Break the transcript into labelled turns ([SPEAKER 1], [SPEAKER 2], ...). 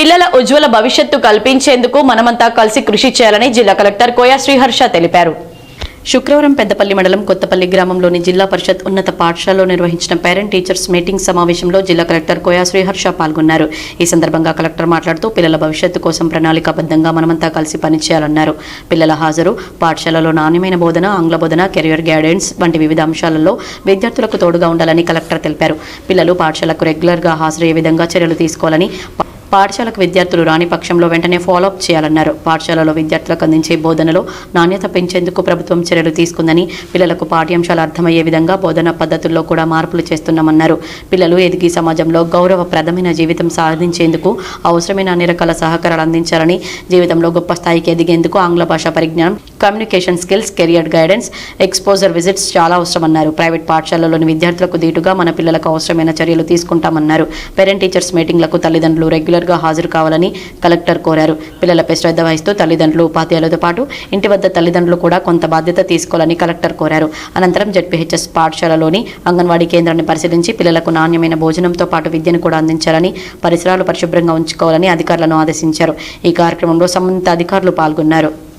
[SPEAKER 1] పిల్లల ఉజ్వల భవిష్యత్తు కల్పించేందుకు మనమంతా కలిసి కృషి చేయాలని జిల్లా కలెక్టర్ కోయా శ్రీహర్ష తెలిపారు. శుక్రవారం పెద్దపల్లి మండలం కొత్తపల్లి గ్రామంలోని జిల్లా పరిషత్ ఉన్నత పాఠశాలలో నిర్వహించిన పేరెంట్ టీచర్స్ మీటింగ్ సమావేశంలో జిల్లా కలెక్టర్ కోయా శ్రీహర్ష పాల్గొన్నారు. ఈ సందర్భంగా కలెక్టర్ మాట్లాడుతూ పిల్లల భవిష్యత్తు కోసం ప్రణాళికాబద్ధంగా మనమంతా కలిసి పనిచేయాలన్నారు. పిల్లల హాజరు పాఠశాలలో నాణ్యమైన బోధన ఆంగ్ల బోధన కెరియర్ గైడెన్స్ వంటి వివిధ అంశాలలో విద్యార్థులకు తోడుగా ఉండాలని కలెక్టర్ తెలిపారు. పిల్లలు పాఠశాలకు రెగ్యులర్గా హాజరయ్యే విధంగా చర్యలు తీసుకోవాలని పాఠశాలకు విద్యార్థులు రాని పక్షంలో వెంటనే ఫాలోఅప్ చేయాలన్నారు. పాఠశాలలో విద్యార్థులకు అందించే బోధనలో నాణ్యత పెంచేందుకు ప్రభుత్వం చర్యలు తీసుకుందని పిల్లలకు పాఠ్యాంశాలు అర్థమయ్యే విధంగా బోధన పద్ధతుల్లో కూడా మార్పులు చేస్తున్నామన్నారు. పిల్లలు ఎదిగి సమాజంలో గౌరవప్రదమైన జీవితం సాధించేందుకు అవసరమైన అన్ని రకాల సహకారాలు అందించాలని జీవితంలో గొప్ప స్థాయికి ఎదిగేందుకు ఆంగ్ల భాష పరిజ్ఞానం communication skills career guidance exposure visits చాలా అవసరమన్నారు. ప్రైవేట్ పాఠశాలలోని విద్యార్థులకు దీటుగా మన పిల్లలకు అవసరమైన చర్యలు తీసుకుంటామన్నారు. పేరెంట్ టీచర్స్ మీటింగ్లకు తల్లిదండ్రులు రెగ్యులర్గా హాజరు కావాలని కలెక్టర్ కోరారు. పిల్లలపై శ్రద్ధ వహిస్తూ తల్లిదండ్రులు ఉపాధ్యాయులతో పాటు ఇంటి వద్ద తల్లిదండ్రులు కూడా కొంత బాధ్యత తీసుకోవాలని కలెక్టర్ కోరారు. అనంతరం జడ్పీహెచ్ఎస్ పాఠశాలలోని అంగన్వాడీ కేంద్రాన్ని పరిశీలించి పిల్లలకు నాణ్యమైన భోజనంతో పాటు విద్యను కూడా అందించాలని పరిసరాలు పరిశుభ్రంగా ఉంచుకోవాలని అధికారులను ఆదేశించారు. ఈ కార్యక్రమంలో సంబంధిత అధికారులు పాల్గొన్నారు.